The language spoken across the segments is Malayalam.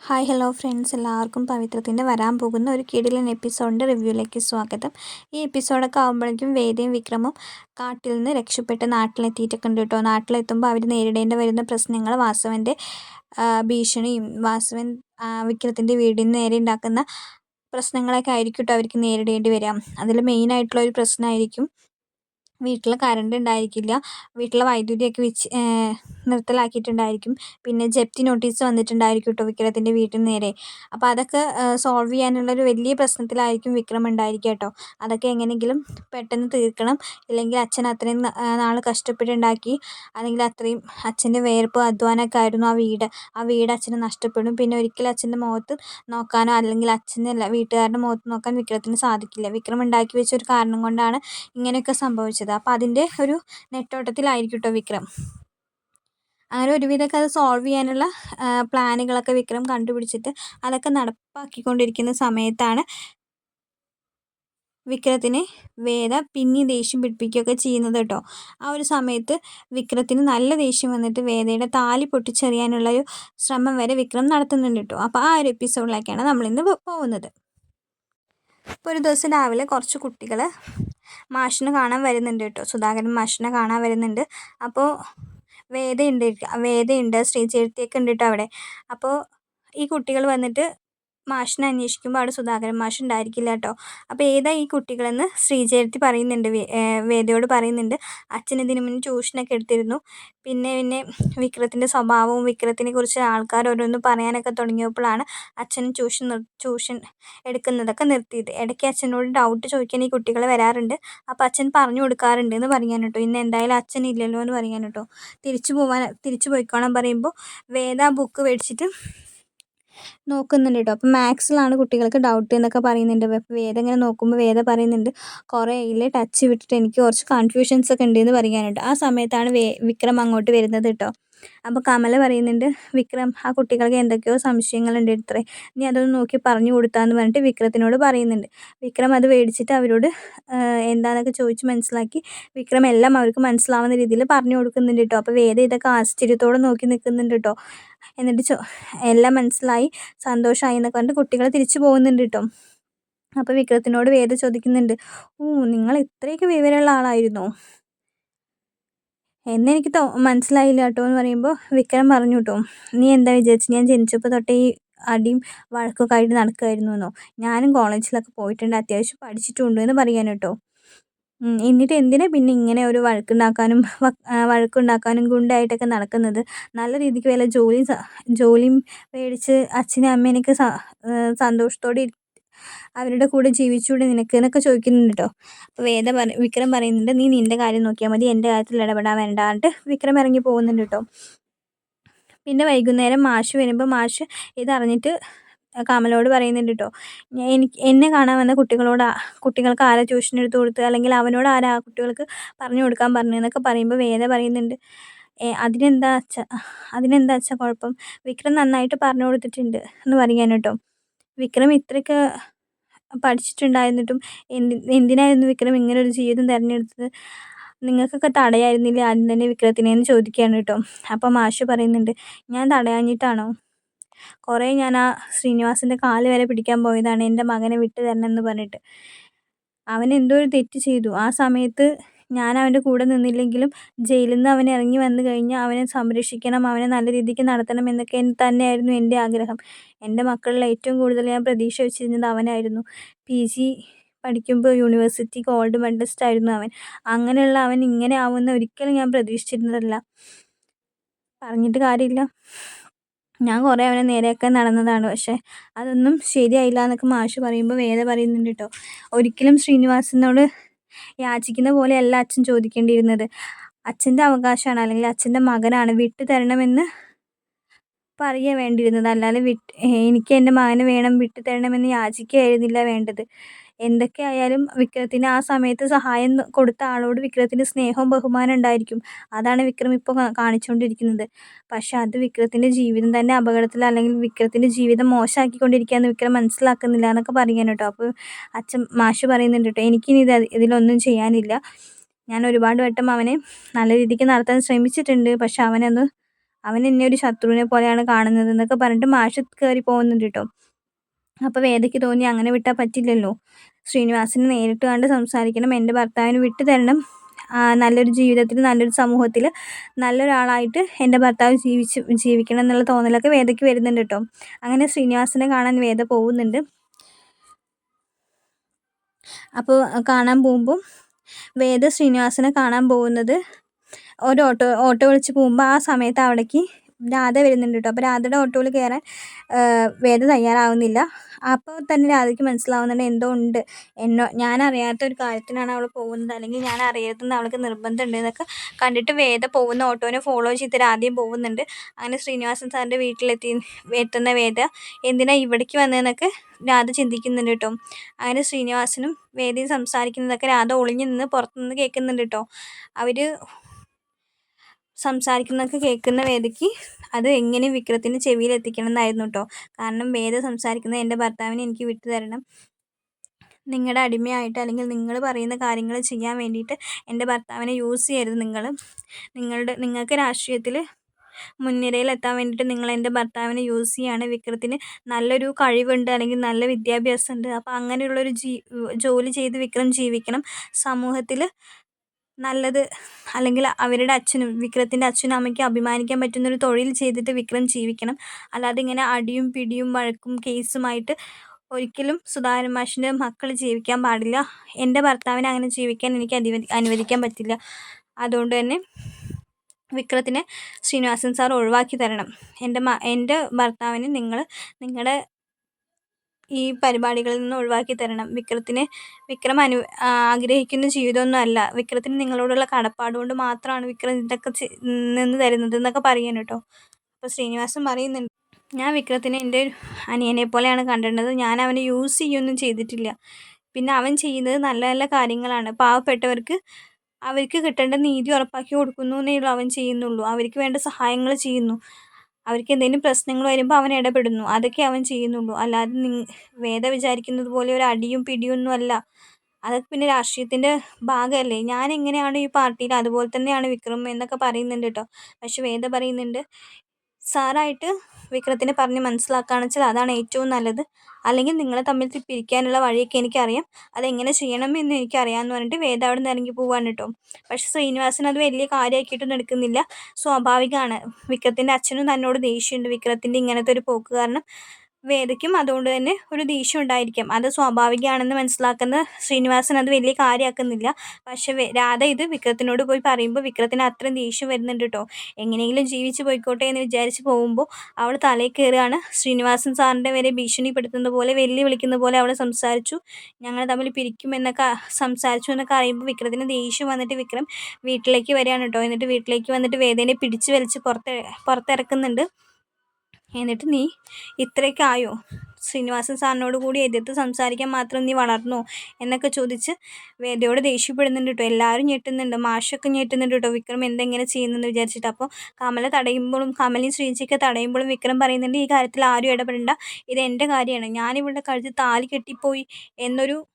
Hi hello friends. എല്ലാവർക്കും പവിത്രത്തിന്റെ വരാൻ പോകുന്ന ഒരു കിടിലൻ എപ്പിസോഡിന്റെ റിവ്യൂയിലേക്ക് സ്വാഗതം. ഈ എപ്പിസോഡൊക്കെ ആകുമ്പോഴേക്കും വേദയും വിക്രമും കാട്ടിൽ നിന്ന് രക്ഷപ്പെട്ട് നാട്ടിലെത്തിയിട്ടൊക്കെ ഉണ്ട് കേട്ടോ. നാട്ടിലെത്തുമ്പോൾ അവർ നേരിടേണ്ടി വരുന്ന പ്രശ്നങ്ങൾ വാസവന്റെ ഭീഷണിയും വാസവൻ വിക്രത്തിന്റെ വീടിന് നേരെ ഉണ്ടാക്കുന്ന പ്രശ്നങ്ങളൊക്കെ ആയിരിക്കും കേട്ടോ അവർക്ക് നേരിടേണ്ടി വരാം. അതിൽ മെയിനായിട്ടുള്ള ഒരു പ്രശ്നമായിരിക്കും വീട്ടിൽ കറണ്ട് ഉണ്ടായിരിക്കില്ല വീട്ടിലെ വൈദ്യുതിയൊക്കെ വെച്ച് നിർത്തലാക്കിയിട്ടുണ്ടായിരിക്കും. പിന്നെ ജപ്തി നോട്ടീസ് വന്നിട്ടുണ്ടായിരിക്കും കേട്ടോ വിക്രത്തിന്റെ വീട്ടിന് നേരെ. അപ്പോൾ അതൊക്കെ സോൾവ് ചെയ്യാനുള്ളൊരു വലിയ പ്രശ്നത്തിലായിരിക്കും വിക്രം ഉണ്ടായിരിക്കുക കേട്ടോ അതൊക്കെ എങ്ങനെയെങ്കിലും പെട്ടെന്ന് തീർക്കണം. ഇല്ലെങ്കിൽ അച്ഛൻ അത്രയും നാൾ കഷ്ടപ്പെട്ടുണ്ടാക്കി. അല്ലെങ്കിൽ അത്രയും അച്ഛന്റെ വേർപ്പ് അധ്വാനമൊക്കെ ആയിരുന്നു ആ വീട്. ആ വീട് അച്ഛന് നഷ്ടപ്പെടും. പിന്നെ ഒരിക്കലും അച്ഛന്റെ മുഖത്ത് നോക്കാനോ അല്ലെങ്കിൽ അച്ഛന്റെ വീട്ടുകാരുടെ മുഖത്ത് നോക്കാൻ വിക്രത്തിന് സാധിക്കില്ല. വിക്രം ഉണ്ടാക്കി വെച്ച ഒരു കാരണം കൊണ്ടാണ് ഇങ്ങനെയൊക്കെ സംഭവിച്ചത്. അപ്പോൾ അതിന്റെ ഒരു നെട്ടോട്ടത്തിലായിരിക്കും കേട്ടോ വിക്രം. അങ്ങനെ ഒരുവിധമൊക്കെ അത് സോൾവ് ചെയ്യാനുള്ള പ്ലാനുകളൊക്കെ വിക്രം കണ്ടുപിടിച്ചിട്ട് അതൊക്കെ നടപ്പാക്കിക്കൊണ്ടിരിക്കുന്ന സമയത്താണ് വിക്രത്തിനെ വേദ പിന്നെ ദേഷ്യം പിടിപ്പിക്കുകയൊക്കെ ചെയ്യുന്നത് കേട്ടോ ആ ഒരു സമയത്ത് വിക്രത്തിന് നല്ല ദേഷ്യം വന്നിട്ട് വേദയുടെ താലി പൊട്ടിച്ചെറിയാനുള്ള ഒരു ശ്രമം വരെ വിക്രം നടത്തുന്നുണ്ട് കേട്ടോ അപ്പോൾ ആ ഒരു എപ്പിസോഡിലേക്കാണ് നമ്മളിന്ന് പോകുന്നത്. ഇപ്പോൾ ഒരു ദിവസം രാവിലെ കുറച്ച് കുട്ടികൾ മാഷിനെ കാണാൻ വരുന്നുണ്ട് കേട്ടോ. സുധാകരൻ മാഷിനെ കാണാൻ വരുന്നുണ്ട്. അപ്പോൾ വേദയുണ്ട് വേദയുണ്ട് ശ്രീചേർത്തിയൊക്കെ ഉണ്ട് കേട്ടോ അവിടെ. അപ്പോൾ ഈ കുട്ടികൾ വന്നിട്ട് മാഷിനെ അന്വേഷിക്കുമ്പോൾ അവിടെ സുധാകരൻ മാഷ് ഉണ്ടായിരിക്കില്ല കേട്ടോ അപ്പോൾ ഏതാ ഈ കുട്ടികളെന്ന് ശ്രീചേരത്തി പറയുന്നുണ്ട് വേദയോട് പറയുന്നുണ്ട്. അച്ഛൻ ഇതിനു മുന്നേ ട്യൂഷനൊക്കെ എടുത്തിരുന്നു. പിന്നെ പിന്നെ വിക്രത്തിന്റെ സ്വഭാവവും വിക്രത്തിനെ കുറിച്ച് ആൾക്കാർ ഓരോന്ന് പറയാനൊക്കെ തുടങ്ങിയപ്പോഴാണ് അച്ഛൻ ട്യൂഷൻ ട്യൂഷൻ എടുക്കുന്നതൊക്കെ നിർത്തിയത്. ഇടയ്ക്ക് അച്ഛനോട് ഡൗട്ട് ചോദിക്കാൻ ഈ കുട്ടികൾ വരാറുണ്ട്. അപ്പോൾ അച്ഛൻ പറഞ്ഞു കൊടുക്കാറുണ്ട് എന്ന് പറയാൻ കേട്ടോ ഇന്ന് എന്തായാലും അച്ഛൻ ഇല്ലല്ലോ എന്ന് പറയാൻ കേട്ടോ തിരിച്ചു പോകാൻ തിരിച്ചു പോയിക്കോളാൻ പറയുമ്പോൾ വേദ ബുക്ക് മേടിച്ചിട്ട് നോക്കുന്നുണ്ട് കേട്ടോ അപ്പം മാത്സിലാണ് കുട്ടികൾക്ക് ഡൗട്ട് എന്നൊക്കെ പറയുന്നുണ്ട്. അപ്പോൾ വേദ ഇങ്ങനെ നോക്കുമ്പോൾ വേദ പറയുന്നുണ്ട് കുറേ ഇല്ല ടച്ച് വിട്ടിട്ട് എനിക്ക് കുറച്ച് കൺഫ്യൂഷൻസ് ഒക്കെ ഉണ്ട് എന്ന് പറയാനുണ്ട്. ആ സമയത്താണ് വേ വിക്രം അങ്ങോട്ട് വരുന്നത് കേട്ടോ അപ്പോൾ കമല പറയുന്നുണ്ട് വിക്രം ആ കുട്ടികൾക്ക് എന്തൊക്കെയോ സംശയങ്ങളുണ്ട് ഇത്രേ. നീ അതൊന്ന് നോക്കി പറഞ്ഞു കൊടുത്താന്ന് പറഞ്ഞിട്ട് വിക്രത്തിനോട് പറയുന്നുണ്ട്. വിക്രം അത് മേടിച്ചിട്ട് അവരോട് എന്താണെന്നൊക്കെ ചോദിച്ച് മനസ്സിലാക്കി വിക്രം എല്ലാം അവർക്ക് മനസ്സിലാവുന്ന രീതിയിൽ പറഞ്ഞു കൊടുക്കുന്നുണ്ട് കേട്ടോ അപ്പോൾ വേദ ഇതൊക്കെ ആശ്ചര്യത്തോടെ നോക്കി നിൽക്കുന്നുണ്ട് കേട്ടോ എന്നിട്ട് ചോ എല്ലാം മനസ്സിലായി. സന്തോഷമായി എന്നൊക്കെ പറഞ്ഞിട്ട് കുട്ടികൾ തിരിച്ചു പോകുന്നുണ്ട് കേട്ടോ അപ്പോൾ വിക്രത്തിനോട് വേദ ചോദിക്കുന്നുണ്ട് ഓ നിങ്ങൾ ഇത്രയൊക്കെ വിവരമുള്ള ആളായിരുന്നോ? എന്നെനിക്ക് തോ മനസ്സിലായില്ല കേട്ടോ എന്ന് പറയുമ്പോൾ വിക്രം പറഞ്ഞു കേട്ടോ നീ എന്താ വിചാരിച്ചു? ഞാൻ ജനിച്ചപ്പോൾ തൊട്ടേ ഈ അടിയും വഴക്കൊക്കെ ആയിട്ട് നടക്കുമായിരുന്നു എന്നോ ഞാനും കോളേജിലൊക്കെ പോയിട്ടുണ്ട് അത്യാവശ്യം പഠിച്ചിട്ടുണ്ട് എന്ന് പറയാൻ കേട്ടോ എന്നിട്ട് എന്തിനാ പിന്നെ ഇങ്ങനെ ഒരു വഴക്കുണ്ടാക്കാനും വഴക്കുണ്ടാക്കാനും ഗുണ്ടായിട്ടൊക്കെ നടക്കുന്നത്? നല്ല രീതിക്ക് വല്ല ജോലിയും ജോലിയും മേടിച്ച് അച്ഛനും അമ്മേനെയൊക്കെ സന്തോഷത്തോടെ അവരുടെ കൂടെ ജീവിച്ചൂടെ നിനക്ക് എന്നൊക്കെ ചോദിക്കുന്നുണ്ട് കേട്ടോ അപ്പോൾ വേദ പറ വിക്രം പറയുന്നുണ്ട് നീ നിന്റെ കാര്യം നോക്കിയാൽ മതി എന്റെ കാര്യത്തിൽ ഇടപെടാൻ വേണ്ടാണ്ട്. വിക്രം ഇറങ്ങി പോകുന്നുണ്ട് കേട്ടോ പിന്നെ വൈകുന്നേരം മാഷ് വരുമ്പോൾ മാഷ് ഇതറിഞ്ഞിട്ട് കമലോട് പറയുന്നുണ്ട് കേട്ടോ എനിക്ക് എന്നെ കാണാൻ വന്ന കുട്ടികളോട് കുട്ടികൾക്ക് ആരാ ട്യൂഷൻ എടുത്ത് കൊടുത്ത് അല്ലെങ്കിൽ അവനോട് ആരാ കുട്ടികൾക്ക് പറഞ്ഞു കൊടുക്കാൻ പറഞ്ഞു എന്നൊക്കെ പറയുമ്പോൾ വേദ പറയുന്നുണ്ട്. അതിനെന്താ അച്ഛ അതിനെന്താ അച്ഛ കുഴപ്പം? വിക്രം നന്നായിട്ട് പറഞ്ഞു കൊടുത്തിട്ടുണ്ട് എന്ന് പറയാൻ കേട്ടോ. വിക്രം ഇത്രയ്ക്ക് പഠിച്ചിട്ടുണ്ടായിരുന്നിട്ടും എന്തി എന്തിനായിരുന്നു വിക്രം ഇങ്ങനെ ഒരു ജീവിതം തിരഞ്ഞെടുത്തത്? നിങ്ങൾക്കൊക്കെ തടയായിരുന്നില്ലേ ആദ്യം തന്നെ വിക്രത്തിനെ എന്ന് ചോദിക്കുകയാണ് കേട്ടോ. അപ്പം മാഷ് പറയുന്നുണ്ട് ഞാൻ തടയാഞ്ഞിട്ടാണോ? കുറേ ഞാൻ ആ ശ്രീനിവാസിന്റെ കാൽ വരെ പിടിക്കാൻ പോയതാണ് എന്റെ മകനെ വിട്ടു തരണം എന്ന് പറഞ്ഞിട്ട്. അവൻ എന്തോ ഒരു തെറ്റ് ചെയ്തു. ആ സമയത്ത് ഞാൻ അവന്റെ കൂടെ നിന്നില്ലെങ്കിലും ജയിലിൽ നിന്ന് അവൻ ഇറങ്ങി വന്നു കഴിഞ്ഞാൽ അവനെ സംരക്ഷിക്കണം അവനെ നല്ല രീതിക്ക് നടത്തണം എന്നൊക്കെ തന്നെയായിരുന്നു എന്റെ ആഗ്രഹം. എന്റെ മക്കളിൽ ഏറ്റവും കൂടുതൽ ഞാൻ പ്രതീക്ഷ വെച്ചിരുന്നത് അവനായിരുന്നു. പി ജി പഠിക്കുമ്പോൾ യൂണിവേഴ്സിറ്റി ഗോൾഡ് മെഡലിസ്റ്റ് ആയിരുന്നു അവൻ. അങ്ങനെയുള്ള അവൻ ഇങ്ങനെ ആവുമെന്ന് ഒരിക്കലും ഞാൻ പ്രതീക്ഷിച്ചിരുന്നതല്ല. പറഞ്ഞിട്ട് കാര്യമില്ല. ഞാൻ കുറേ അവനെ നേരെയൊക്കെ നടന്നതാണ് പക്ഷേ അതൊന്നും ശരിയായില്ല എന്നൊക്കെ മാഷ് പറയുമ്പോൾ വേദ പറയുന്നുണ്ട് കേട്ടോ ഒരിക്കലും ശ്രീനിവാസനോട് യാചിക്കുന്ന പോലെയല്ല അച്ഛൻ ചോദിക്കേണ്ടിയിരുന്നത്. അച്ഛന്റെ അവകാശമാണ് അല്ലെങ്കിൽ അച്ഛന്റെ മകനാണ് വിട്ടു തരണമെന്ന് പറയുക വേണ്ടിയിരുന്നത്. അല്ലാതെ വിട്ട് എനിക്ക് എന്റെ മകനെ വേണം വിട്ടു തരണമെന്ന് യാചിക്കുകയായിരുന്നില്ല വേണ്ടത്. എന്തൊക്കെ ആയാലും വിക്രത്തിന് ആ സമയത്ത് സഹായം കൊടുത്ത ആളോട് വിക്രത്തിന് സ്നേഹവും ബഹുമാനം ഉണ്ടായിരിക്കും. അതാണ് വിക്രം ഇപ്പോൾ കാണിച്ചുകൊണ്ടിരിക്കുന്നത്. പക്ഷേ അത് വിക്രത്തിന്റെ ജീവിതം തന്നെ അപകടത്തിൽ അല്ലെങ്കിൽ വിക്രത്തിന്റെ ജീവിതം മോശമാക്കിക്കൊണ്ടിരിക്കുകയെന്ന് വിക്രം മനസ്സിലാക്കുന്നില്ല എന്നൊക്കെ പറയാൻ കേട്ടോ. അപ്പോൾ അച്ഛൻ മാഷ് പറയുന്നുണ്ട് കേട്ടോ എനിക്കിനി ഇത് ഇതിലൊന്നും ചെയ്യാനില്ല. ഞാൻ ഒരുപാട് വട്ടം അവനെ നല്ല രീതിക്ക് നടത്താൻ ശ്രമിച്ചിട്ടുണ്ട്. പക്ഷെ അവനൊന്ന് അവൻ എന്നെ ഒരു ശത്രുവിനെ പോലെയാണ് കാണുന്നത് എന്നൊക്കെ പറഞ്ഞിട്ട് മാഷ് കയറി പോകുന്നുണ്ട് കേട്ടോ. അപ്പോൾ വേദയ്ക്ക് തോന്നി അങ്ങനെ വിട്ടാൽ പറ്റില്ലല്ലോ. ശ്രീനിവാസിനെ നേരിട്ട് കണ്ട് സംസാരിക്കണം എന്റെ ഭർത്താവിന് വിട്ടു തരണം. നല്ലൊരു ജീവിതത്തിൽ നല്ലൊരു സമൂഹത്തിൽ നല്ലൊരാളായിട്ട് എന്റെ ഭർത്താവ് ജീവിച്ച് ജീവിക്കണം എന്നുള്ള തോന്നലൊക്കെ വേദയ്ക്ക് വരുന്നുണ്ട് കേട്ടോ. അങ്ങനെ ശ്രീനിവാസിനെ കാണാൻ വേദ പോകുന്നുണ്ട്. അപ്പോൾ കാണാൻ പോകുമ്പോൾ വേദ ശ്രീനിവാസിനെ കാണാൻ പോകുന്നത് ഒരു ഓട്ടോ ഓട്ടോ വിളിച്ച് പോകുമ്പോൾ ആ സമയത്ത് അവിടേക്ക് രാധ വരുന്നുണ്ട് കേട്ടോ. അപ്പോൾ രാധയുടെ ഓട്ടോയിൽ കയറാൻ വേദ തയ്യാറാവുന്നില്ല. അപ്പോൾ തന്നെ രാധയ്ക്ക് മനസ്സിലാവുന്നുണ്ട് എന്തോ ഉണ്ട് എന്നോ ഞാൻ അറിയാത്ത ഒരു കാര്യത്തിനാണ് അവൾ പോകുന്നത്. അല്ലെങ്കിൽ ഞാൻ അറിയരുതെന്ന് അവൾക്ക് നിർബന്ധമുണ്ട് എന്നൊക്കെ കണ്ടിട്ട് വേദ പോകുന്ന ഓട്ടോനെ ഫോളോ ചെയ്ത് രാധയും പോകുന്നുണ്ട്. അങ്ങനെ ശ്രീനിവാസൻ സാറിന്റെ വീട്ടിലെത്തി എത്തുന്ന വേദ എന്തിനാ ഇവിടേക്ക് വന്നതെന്നൊക്കെ രാധ ചിന്തിക്കുന്നുണ്ട് കേട്ടോ. അങ്ങനെ ശ്രീനിവാസനും വേദയും സംസാരിക്കുന്നതൊക്കെ രാധ ഒളിഞ്ഞു നിന്ന് പുറത്തുനിന്ന് കേൾക്കുന്നുണ്ട് കേട്ടോ. അവർ സംസാരിക്കുന്നതൊക്കെ കേൾക്കുന്ന വേദയ്ക്ക് അത് എങ്ങനെ വിക്രത്തിന്റെ ചെവിയിൽ എത്തിക്കണം എന്നായിരുന്നു കേട്ടോ. കാരണം വേദ സംസാരിക്കുന്ന എന്റെ ഭർത്താവിനെ എനിക്ക് വിട്ടു തരണം. നിങ്ങളുടെ അടിമയായിട്ട് അല്ലെങ്കിൽ നിങ്ങൾ പറയുന്ന കാര്യങ്ങൾ ചെയ്യാൻ വേണ്ടിയിട്ട് എന്റെ ഭർത്താവിനെ യൂസ് ചെയ്യരുത് നിങ്ങൾ. നിങ്ങളുടെ നിങ്ങൾക്ക് രാഷ്ട്രീയത്തിൽ മുൻനിരയിൽ എത്താൻ വേണ്ടിയിട്ട് നിങ്ങൾ എന്റെ ഭർത്താവിനെ യൂസ് ചെയ്യുകയാണ് വിക്രത്തിന് നല്ലൊരു കഴിവുണ്ട് അല്ലെങ്കിൽ നല്ല വിദ്യാഭ്യാസം ഉണ്ട് അപ്പോൾ അങ്ങനെയുള്ളൊരു ജീ ജോലി ചെയ്ത് വിക്രം ജീവിക്കണം. സമൂഹത്തിൽ നല്ലത്. അല്ലെങ്കിൽ അവരുടെ അച്ഛനും വിക്രത്തിന്റെ അച്ഛനും അമ്മയ്ക്കും അഭിമാനിക്കാൻ പറ്റുന്നൊരു തൊഴിൽ ചെയ്തിട്ട് വിക്രം ജീവിക്കണം. അല്ലാതെ ഇങ്ങനെ അടിയും പിടിയും വഴക്കും കേസുമായിട്ട് ഒരിക്കലും സുധാകരൻ മാഷിന്റെ മക്കൾ ജീവിക്കാൻ പാടില്ല. എന്റെ ഭർത്താവിനെ അങ്ങനെ ജീവിക്കാൻ എനിക്ക് അനുവദിക്കാൻ പറ്റില്ല. അതുകൊണ്ട് തന്നെ വിക്രത്തിനെ ശ്രീനിവാസൻ സാർ ഒഴിവാക്കി തരണം. എന്റെ എന്റെ ഭർത്താവിന് നിങ്ങൾ നിങ്ങളുടെ ഈ പരിപാടികളിൽ നിന്ന് ഒഴിവാക്കി തരണം. വിക്രത്തിന് വിക്രം അനു ആഗ്രഹിക്കുന്ന ജീവിതമൊന്നും അല്ല. വിക്രത്തിന് നിങ്ങളോടുള്ള കടപ്പാട് കൊണ്ട് മാത്രമാണ് വിക്രം ഇതൊക്കെ നിന്ന് തരുന്നത് എന്നൊക്കെ പറയാൻ കേട്ടോ. അപ്പോൾ ശ്രീനിവാസൻ പറയുന്നുണ്ട് ഞാൻ വിക്രത്തിനെ എന്റെ അനിയനെ പോലെയാണ് കണ്ടിരുന്നത്. ഞാൻ അവനെ യൂസ് ചെയ്യൊന്നും ചെയ്തിട്ടില്ല. പിന്നെ അവൻ ചെയ്യുന്നത് നല്ല നല്ല കാര്യങ്ങളാണ്. പാവപ്പെട്ടവർക്ക് അവർക്ക് കിട്ടേണ്ട നീതി ഉറപ്പാക്കി കൊടുക്കുന്നു എന്നേ അവൻ ചെയ്യുന്നുള്ളൂ. അവർക്ക് വേണ്ട സഹായങ്ങൾ ചെയ്യുന്നു. അവർക്ക് എന്തെങ്കിലും പ്രശ്നങ്ങൾ വരുമ്പോൾ അവൻ ഇടപെടുന്നു. അതൊക്കെ അവൻ ചെയ്യുന്നുള്ളൂ. അല്ലാതെ വേദ വിചാരിക്കുന്നത് പോലെ ഒരു അടിയും പിടിയൊന്നും അല്ല. അതൊക്കെ പിന്നെ രാഷ്ട്രീയത്തിന്റെ ഭാഗമല്ലേ ഞാൻ എങ്ങനെയാണ് ഈ പാർട്ടിയിൽ അതുപോലെ തന്നെയാണ് വിക്രം എന്നൊക്കെ പറയുന്നുണ്ട് കേട്ടോ. പക്ഷെ വേദ പറയുന്നുണ്ട് സാറായിട്ട് വിക്രത്തിനെ പറഞ്ഞ് മനസ്സിലാക്കുകയാണെന്ന് വെച്ചാൽ അതാണ് ഏറ്റവും നല്ലത്. അല്ലെങ്കിൽ നിങ്ങളെ തമ്മിൽ പിരിക്കാനുള്ള വഴിയൊക്കെ എനിക്കറിയാം. അതെങ്ങനെ ചെയ്യണമെന്ന് എനിക്കറിയാമെന്ന് പറഞ്ഞിട്ട് വേദ അവിടെ നിന്ന് ഇറങ്ങി പോവാണ് കേട്ടോ. പക്ഷെ ശ്രീനിവാസൻ അത് വലിയ കാര്യമാക്കിയിട്ടൊന്നും എടുക്കുന്നില്ല. സ്വാഭാവികമാണ്. വിക്രത്തിന്റെ അച്ഛനും തന്നോട് ദേഷ്യമുണ്ട്. വിക്രത്തിന്റെ ഇങ്ങനത്തെ ഒരു പോക്ക് കാരണം വേദയ്ക്കും അതുകൊണ്ട് തന്നെ ഒരു ദേഷ്യം ഉണ്ടായിരിക്കാം. അത് സ്വാഭാവികമാണെന്ന് മനസ്സിലാക്കുന്ന ശ്രീനിവാസൻ അത് വലിയ കാര്യമാക്കുന്നില്ല. പക്ഷെ രാധ ഇത് വിക്രത്തിനോട് പോയി പറയുമ്പോൾ വിക്രത്തിന് അത്രയും ദേഷ്യം വരുന്നുണ്ട് കേട്ടോ എങ്ങനെയെങ്കിലും ജീവിച്ച് പോയിക്കോട്ടെ എന്ന് വിചാരിച്ച് പോകുമ്പോൾ അവൾ തലയിൽ കയറുകയാണ് ശ്രീനിവാസൻ സാറിന്റെ വരെ ഭീഷണിപ്പെടുത്തുന്ന പോലെ വെല്ലു വിളിക്കുന്ന പോലെ അവൾ സംസാരിച്ചു. ഞങ്ങൾ തമ്മിൽ പിരിക്കുമെന്നൊക്കെ സംസാരിച്ചു എന്നൊക്കെ അറിയുമ്പോൾ വിക്രത്തിന് ദേഷ്യം വന്നിട്ട് വിക്രം വീട്ടിലേക്ക് വരികയാണ് കേട്ടോ എന്നിട്ട് വീട്ടിലേക്ക് വന്നിട്ട് വേദനെ പിടിച്ച് വലിച്ച് പുറത്ത് പുറത്തിറക്കുന്നുണ്ട്. എന്നിട്ട് നീ ഇത്രയ്ക്കായോ ശ്രീനിവാസൻ സാറിനോട് കൂടി എതിർത്ത് സംസാരിക്കാൻ മാത്രം നീ വളർന്നു? എന്നൊക്കെ ചോദിച്ച് വേദയോട് ദേഷ്യപ്പെടുന്നുണ്ട് കേട്ടോ എല്ലാവരും ഞെട്ടുന്നുണ്ട്. മാഷൊക്കെ ഞെട്ടുന്നുണ്ട് കേട്ടോ വിക്രം എന്തെങ്ങനെ ചെയ്യുന്നെന്ന് വിചാരിച്ചിട്ട്. അപ്പോൾ കമല തടയുമ്പോഴും കമലയും ശ്രീജിയൊക്കെ തടയുമ്പോഴും വിക്രം പറയുന്നുണ്ട് ഈ കാര്യത്തിൽ ആരും ഇടപെടേണ്ട. ഇത് എന്റെ കാര്യമാണ്. ഞാനിവിടെ കഴുത്തിൽ താലി കെട്ടിപ്പോയി എന്നൊരു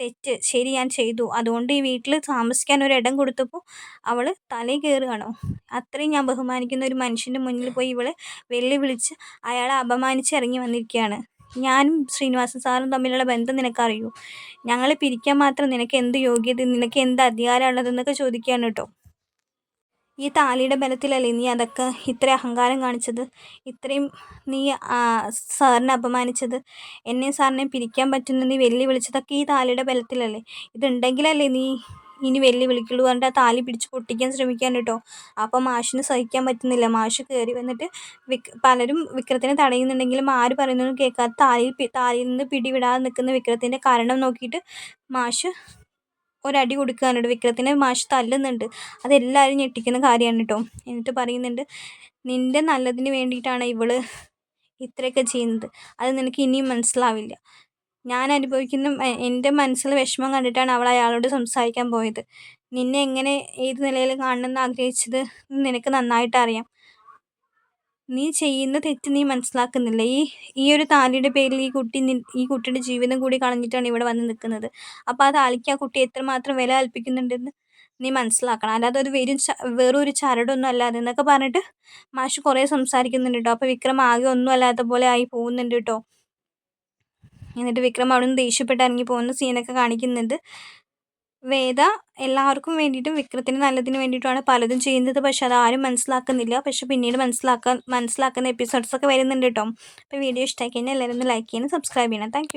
തെറ്റ് ശരി ഞാൻ ചെയ്തു. അതുകൊണ്ട് ഈ വീട്ടിൽ താമസിക്കാൻ ഒരു ഇടം കൊടുത്തപ്പോൾ അവൾ തലയിൽ കയറുകയാണോ അത്രയും ഞാൻ ബഹുമാനിക്കുന്ന ഒരു മനുഷ്യന്റെ മുന്നിൽ പോയി ഇവൾ വെല്ലുവിളിച്ച് അയാളെ അപമാനിച്ച് ഇറങ്ങി വന്നിരിക്കുകയാണ്. ഞാനും ശ്രീനിവാസൻ സാറും തമ്മിലുള്ള ബന്ധം നിനക്കറിയൂ? ഞങ്ങളെ പിരിക്കാൻ മാത്രം നിനക്ക് എന്ത് യോഗ്യത നിനക്ക് എന്ത് അധികാരമുള്ളതെന്നൊക്കെ ചോദിക്കുകയാണ് കേട്ടോ. ഈ താലിയുടെ ബലത്തിലല്ലേ നീ അതൊക്കെ ഇത്ര അഹങ്കാരം കാണിച്ചത്? ഇത്രയും നീ സാറിനെ അപമാനിച്ചത്? എന്നെ സാറിനെ പിരിക്കാൻ പറ്റുന്ന നീ വിളിച്ചതൊക്കെ ഈ താലിയുടെ ബലത്തിലല്ലേ? ഇതുണ്ടെങ്കിലല്ലേ നീ ഇനി വിളിക്കുള്ളൂ പറഞ്ഞിട്ട് ആ താലി പിടിച്ച് പൊട്ടിക്കാൻ ശ്രമിക്കാൻ കേട്ടോ. അപ്പം മാഷിന് സഹിക്കാൻ പറ്റുന്നില്ല. മാഷ് കയറി വന്നിട്ട് വിക് പലരും വിക്രത്തിനെ തടയുന്നുണ്ടെങ്കിലും ആര് പറയുന്നതും കേൾക്കാതെ താലിയിൽ താലിയിൽ നിന്ന് പിടിവിടാതെ നിൽക്കുന്ന വിക്രത്തിന്റെ കാരണം നോക്കിയിട്ട് മാഷ് ഒരടി കൊടുക്കുകയാണ് വിക്രത്തിനെ മാഷ് തല്ലുന്നുണ്ട്. അതെല്ലാവരും ഞെട്ടിക്കുന്ന കാര്യമാണ് കേട്ടോ. എന്നിട്ട് പറയുന്നുണ്ട് നിന്റെ നല്ലതിന് വേണ്ടിയിട്ടാണ് ഇവൾ ഇത്രയൊക്കെ ചെയ്യുന്നത്. അത് നിനക്ക് ഇനിയും മനസ്സിലാവില്ല. ഞാൻ അനുഭവിക്കുന്ന എന്റെ മനസ്സിൽ വിഷമം കണ്ടിട്ടാണ് അവൾ അയാളോട് സംസാരിക്കാൻ പോയത്. നിന്നെ എങ്ങനെ ഏത് നിലയിൽ കാണണമെന്ന് ആഗ്രഹിച്ചത് നിനക്ക് നന്നായിട്ട് അറിയാം. നീ ചെയ്യുന്ന തെറ്റ് നീ മനസ്സിലാക്കുന്നില്ല. ഈ ഈ ഒരു താലിയുടെ പേരിൽ ഈ കുട്ടി ഈ കുട്ടിയുടെ ജീവിതം കൂടി കളഞ്ഞിട്ടാണ് ഇവിടെ വന്ന് നിൽക്കുന്നത്. അപ്പോൾ ആ താലിക്ക് ആ കുട്ടി എത്രമാത്രം വില കൽപ്പിക്കുന്നുണ്ടെന്ന് നീ മനസ്സിലാക്കണം. അല്ലാതെ ഒരു വെറും വെറും ഒരു ചരടൊന്നും അല്ലാതെ എന്നൊക്കെ പറഞ്ഞിട്ട് മാഷ് കുറേ സംസാരിക്കുന്നുണ്ട് കേട്ടോ അപ്പോൾ വിക്രം ആകെ ഒന്നും അല്ലാത്ത പോലെ ആയി പോകുന്നുണ്ട് കേട്ടോ എന്നിട്ട് വിക്രം അവിടെ നിന്ന് ദേഷ്യപ്പെട്ട് ഇറങ്ങി പോകുന്ന സീനൊക്കെ കാണിക്കുന്നുണ്ട്. വേദ എല്ലാവർക്കും വേണ്ടിയിട്ടും വിക്രത്തിന് നല്ലതിന് വേണ്ടിയിട്ടുമാണ് പലതും ചെയ്യുന്നത്. പക്ഷെ അത് ആരും മനസ്സിലാക്കുന്നില്ല. പക്ഷെ പിന്നീട് മനസ്സിലാക്കാൻ മനസ്സിലാക്കുന്ന എപ്പിസോഡ്സൊക്കെ വരുന്നുണ്ട് കേട്ടോ. അപ്പോൾ വീഡിയോ ഇഷ്ടമായി കഴിഞ്ഞാൽ എല്ലാവരും ഒന്ന് ലൈക്ക് ചെയ്യണം സബ്സ്ക്രൈബ് ചെയ്യണം താങ്ക്